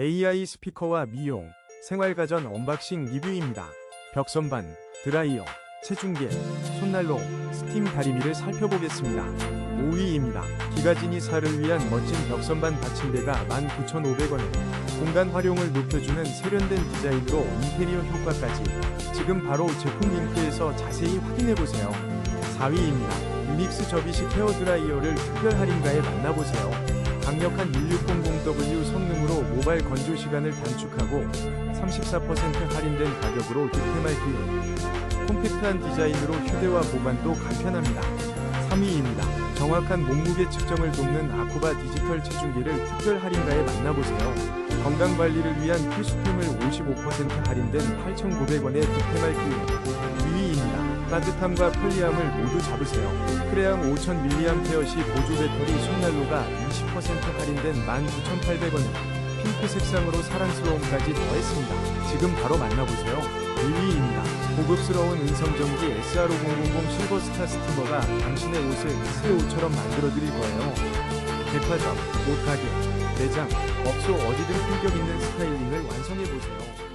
AI 스피커와 미용, 생활가전 언박싱 리뷰입니다. 벽선반, 드라이어, 체중계, 손난로, 스팀 다리미를 살펴보겠습니다. 5위입니다. 기가지니 살을 위한 멋진 벽선반 받침대가 19,500원에 공간 활용을 높여주는 세련된 디자인으로 인테리어 효과까지 지금 바로 제품 링크에서 자세히 확인해보세요. 4위입니다. 유닉스 접이식 헤어 드라이어를 특별 할인가에 만나보세요. 강력한 1600W 성능으로 모바일 건조 시간을 단축하고 34% 할인된 가격으로 득템할 기회. 콤팩트한 디자인으로 휴대와 보관도 간편합니다. 3위입니다. 정확한 몸무게 측정을 돕는 아쿠바 디지털 체중계를 특별 할인가에 만나보세요. 건강관리를 위한 필수품을 55% 할인된 8,900원에 득템할 기회. 2위입니다. 따뜻함과 편리함을 모두 잡으세요. 프레암 5000mAh 보조 배터리 손난로가 20% 할인된 19,800원에 핑크 색상으로 사랑스러움까지 더했습니다. 지금 바로 만나보세요. 1위입니다. 고급스러운 음성전기 SR5000 실버스타 스티머가 당신의 옷을 새 옷처럼 만들어드릴 거예요. 백화점, 옷가게, 매장, 업소 어디든 품격 있는 스타일링을 완성해보세요.